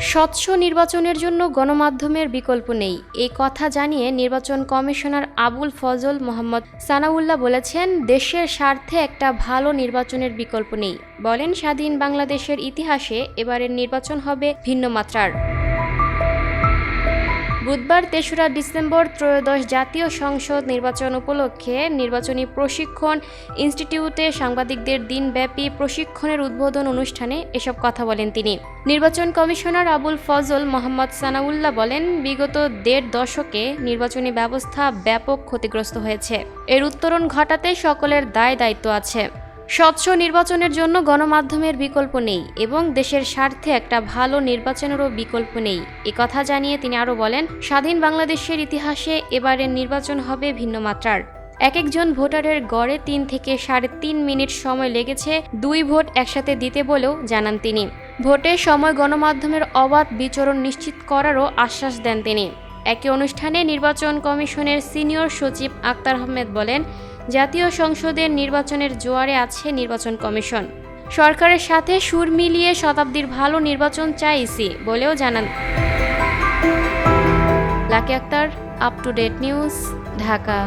স্বচ্ছ নির্বাচনের জন্য গণমাধ্যমের বিকল্প নেই। এই কথা জানিয়ে নির্বাচন কমিশনার আবুল ফজল মোহাম্মদ সানাউল্লাহ বলেছেন, দেশের স্বার্থে একটা ভালো নির্বাচনের বিকল্প নেই। বলেন, স্বাধীন বাংলাদেশের ইতিহাসে এবারের নির্বাচন হবে ভিন্ন মাত্রার। বুধবার তেসরা ডিসেম্বর ত্রয়োদশ জাতীয় সংসদ নির্বাচন উপলক্ষে নির্বাচনী প্রশিক্ষণ ইনস্টিটিউটে সাংবাদিকদের দিনব্যাপী প্রশিক্ষণের উদ্বোধন অনুষ্ঠানে এসব কথা বলেন তিনি। নির্বাচন কমিশনার আবুল ফজল মোহাম্মদ সানাউল্লাহ বলেন, বিগত দেড় দশকে নির্বাচনী ব্যবস্থা ব্যাপক ক্ষতিগ্রস্ত হয়েছে। এর উত্তরণ ঘটাতে সকলের দায় দায়িত্ব আছে। স্বচ্ছ নির্বাচনের জন্য গণমাধ্যমের বিকল্প নেই এবং দেশের স্বার্থে একটা ভালো নির্বাচনেরও বিকল্প নেই। কথা জানিয়ে তিনি আরও বলেন, স্বাধীন বাংলাদেশের ইতিহাসে এবারের নির্বাচন হবে ভিন্ন মাত্রার। এক একজন ভোটারের গড়ে তিন থেকে সাড়ে তিন মিনিট সময় লেগেছে, দুই ভোট একসাথে দিতে বলেও জানান তিনি। ভোটের সময় গণমাধ্যমের অবাধ বিচরণ নিশ্চিত করারও আশ্বাস দেন তিনি। একই অনুষ্ঠানে নির্বাচন কমিশনের সিনিয়র সচিব আক্তার আহমেদ বলেন জাতীয় সংসদের নির্বাচনের জোয়ারে আছে নির্বাচন কমিশন। সরকারের সাথে সুর মিলিয়ে শতাব্দীর ভালো নির্বাচন চাইছি বলেও জানান। Lucky Akter up to date news Dhaka.